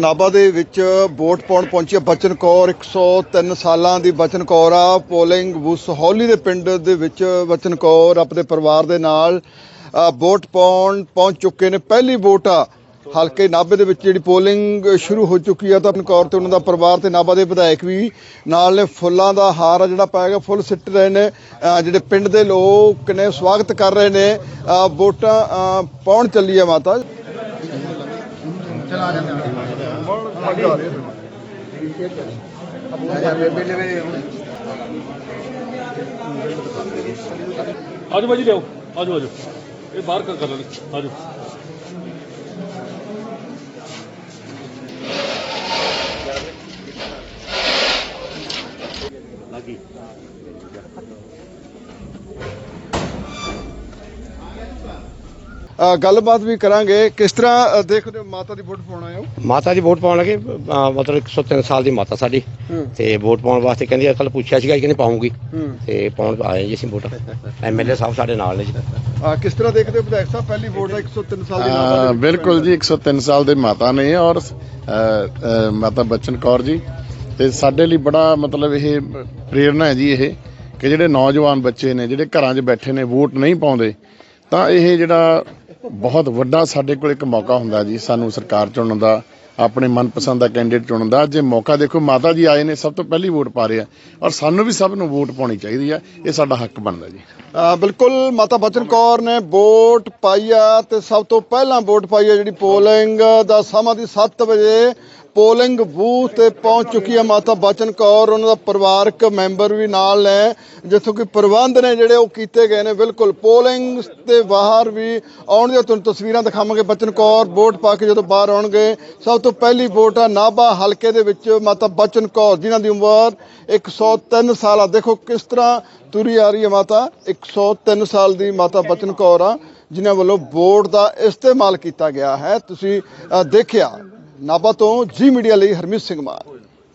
ਨਾਭਾ ਦੇ ਵਿੱਚ ਵੋਟ ਪਾਉਣ ਪਹੁੰਚੀ ਹੈ ਬਚਨ ਕੌਰ 103 ਸਾਲਾਂ ਦੀ ਬਚਨ ਕੌਰ ਆ। ਪੋਲਿੰਗ ਬੂਥ ਸਹੌਲੀ ਦੇ ਪਿੰਡ ਦੇ ਵਿੱਚ ਬਚਨ ਕੌਰ ਆਪਣੇ ਪਰਿਵਾਰ ਦੇ ਨਾਲ ਵੋਟ ਪਾਉਣ ਪਹੁੰਚ ਚੁੱਕੇ ਨੇ। ਪਹਿਲੀ ਵੋਟ ਆ। ਹਲਕੇ ਨਾਭੇ ਦੇ ਵਿੱਚ ਜਿਹੜੀ ਪੋਲਿੰਗ ਸ਼ੁਰੂ ਹੋ ਚੁੱਕੀ ਆ ਤਾਂ ਬਚਨ ਕੌਰ ਤੇ ਉਹਨਾਂ ਦਾ ਪਰਿਵਾਰ ਤੇ ਨਾਭਾ ਦੇ ਵਿਧਾਇਕ ਵੀ ਨਾਲ ਨੇ। ਫੁੱਲਾਂ ਦਾ ਹਾਰ ਆ ਜਿਹੜਾ ਪਾਇਆ ਗਿਆ, ਫੁੱਲ ਸਿੱਟ ਰਹੇ ਨੇ। ਜਿਹੜੇ ਪਿੰਡ ਦੇ ਲੋਕ ਨੇ, ਸਵਾਗਤ ਕਰ ਰਹੇ ਨੇ। ਵੋਟਾਂ ਪਾਉਣ ਚੱਲੀ ਆ ਮਾਤਾ। ਆਜੋ ਬਾਜੀ ਲਿਆਓ ਆਜੋ ਆਜੋ। ਇਹ ਬਾਹਰ ਕਰ ਕਰ ਲੈਣੇ ਆਜੋ। ਅ, ਗੱਲਬਾਤ ਵੀ ਕਰਾਂਗੇ। ਕਿਸ ਤਰ੍ਹਾਂ ਅ, ਦੇਖਦੇ ਹੋ ਮਾਤਾ ਦੀ ਵੋਟ ਪਾਉਣ ਆਏ ਹੋ? ਮਾਤਾ ਦੀ ਵੋਟ ਪਾਉਣ ਲੱਗੇ। ਅਹ ਮਤਲਬ 103 ਸਾਲ ਦੀ ਮਾਤਾ ਸਾਡੀ। ਹੂੰ। ਤੇ ਵੋਟ ਪਾਉਣ ਵਾਸਤੇ ਕਹਿੰਦੀ ਕੱਲ ਪੁੱਛਿਆ ਸੀਗਾ ਕਿ ਕਹਿੰਦੀ ਪਾਉਂਗੀ। ਹੂੰ। ਤੇ ਪਾਉਣ ਆਏ ਜੀ ਅਸੀਂ ਵੋਟ। ਐਮਐਲਏ ਸਾਹਿਬ ਸਾਡੇ ਨਾਲ ਨੇ ਜੀ। ਅ, ਕਿਸ ਤਰ੍ਹਾਂ ਦੇਖਦੇ ਹੋ ਵਿਧਾਇਕ ਸਾਹਿਬ? ਪਹਿਲੀ ਵੋਟ ਹੈ 103 ਸਾਲ ਦੀ ਮਾਤਾ ਹਾਂ ਦੀ। ਬਿਲਕੁਲ ਜੀ 103 ਸਾਲ ਦੇ ਮਾਤਾ ਨੇ ਔਰ ਮਾਤਾ ਬਚਨ ਕੌਰ ਜੀ। ਤੇ ਸਾਡੇ ਲਈ ਬੜਾ ਮਤਲਬ ਇਹ ਪ੍ਰੇਰਣਾ ਹੈ ਜੀ ਇਹ ਕਿ ਜਿਹੜੇ ਨੌਜਵਾਨ ਬੱਚੇ ਨੇ ਜਿਹੜੇ ਘਰਾਂ 'ਚ ਬੈਠੇ ਨੇ ਵੋਟ ਨਹੀਂ ਪਾਉਂਦੇ ਤਾਂ ਇਹ ਜਿਹੜਾ ਬਹੁਤ ਵੱਡਾ ਸਾਡੇ ਕੋਲ ਇੱਕ ਮੌਕਾ ਹੁੰਦਾ ਜੀ, ਸਾਨੂੰ ਸਰਕਾਰ ਚੁਣਨ ਦਾ, ਆਪਣੇ ਮਨਪਸੰਦ ਦਾ ਕੈਂਡੀਡੇਟ ਚੁਣਨ ਦਾ। ਜੇ ਮੌਕਾ ਦੇਖੋ, ਮਾਤਾ ਜੀ ਆਏ ਨੇ, ਸਭ ਤੋਂ ਪਹਿਲੀ ਵੋਟ ਪਾ ਰਹੇ ਆ ਔਰ ਸਾਨੂੰ ਵੀ ਸਭ ਨੂੰ ਵੋਟ ਪਾਉਣੀ ਚਾਹੀਦੀ ਆ, ਇਹ ਸਾਡਾ ਹੱਕ ਬਣਦਾ ਜੀ। ਬਿਲਕੁਲ, ਮਾਤਾ ਬਚਨ ਕੌਰ ਨੇ ਵੋਟ ਪਾਈ ਆ ਤੇ ਸਭ ਤੋਂ ਪਹਿਲਾਂ ਵੋਟ ਪਾਈ ਆ ਜਿਹੜੀ ਪੋਲਿੰਗ ਦਾ ਸਮਾਂ ਦੀ 7 ਵਜੇ ਪੋਲਿੰਗ ਬੂਥ ਤੇ ਪਹੁੰਚ ਚੁੱਕੀ ਹੈ ਮਾਤਾ ਬਚਨ ਕੌਰ। ਉਹਨਾਂ ਦਾ ਪਰਿਵਾਰਕ ਮੈਂਬਰ ਵੀ ਨਾਲ ਹੈ ਜਿੱਥੋਂ ਕਿ ਪ੍ਰਬੰਧ ਨੇ ਜਿਹੜੇ ਉਹ ਕੀਤੇ ਗਏ ਨੇ। ਬਿਲਕੁਲ ਪੋਲਿੰਗ ਦੇ ਬਾਹਰ ਵੀ ਆਉਣ ਦੀਆਂ ਤੁਹਾਨੂੰ ਤਸਵੀਰਾਂ ਦਿਖਾਵਾਂਗੇ। ਬਚਨ ਕੌਰ ਵੋਟ ਪਾ ਕੇ ਜਦੋਂ ਬਾਹਰ ਆਉਣਗੇ, ਸਭ ਤੋਂ ਪਹਿਲੀ ਵੋਟ ਆ ਨਾਭਾ ਹਲਕੇ ਦੇ ਵਿੱਚ ਮਾਤਾ ਬਚਨ ਕੌਰ, ਜਿਨ੍ਹਾਂ ਦੀ ਉਮਰ 103 ਸਾਲ ਆ। ਦੇਖੋ ਕਿਸ ਤਰ੍ਹਾਂ ਤੁਰੀ ਆ ਰਹੀ ਹੈ ਮਾਤਾ। 103 ਸਾਲ ਦੀ ਮਾਤਾ ਬਚਨ ਕੌਰ ਆ, ਜਿਨ੍ਹਾਂ ਵੱਲੋਂ ਵੋਟ ਦਾ ਇਸਤੇਮਾਲ ਕੀਤਾ ਗਿਆ ਹੈ। ਤੁਸੀਂ ਦੇਖਿਆ। ਨਾਭਾ ਤੋਂ ਜੀ ਮੀਡੀਆ ਲਈ ਹਰਮੀਤ ਸਿੰਘ ਮਾਨ।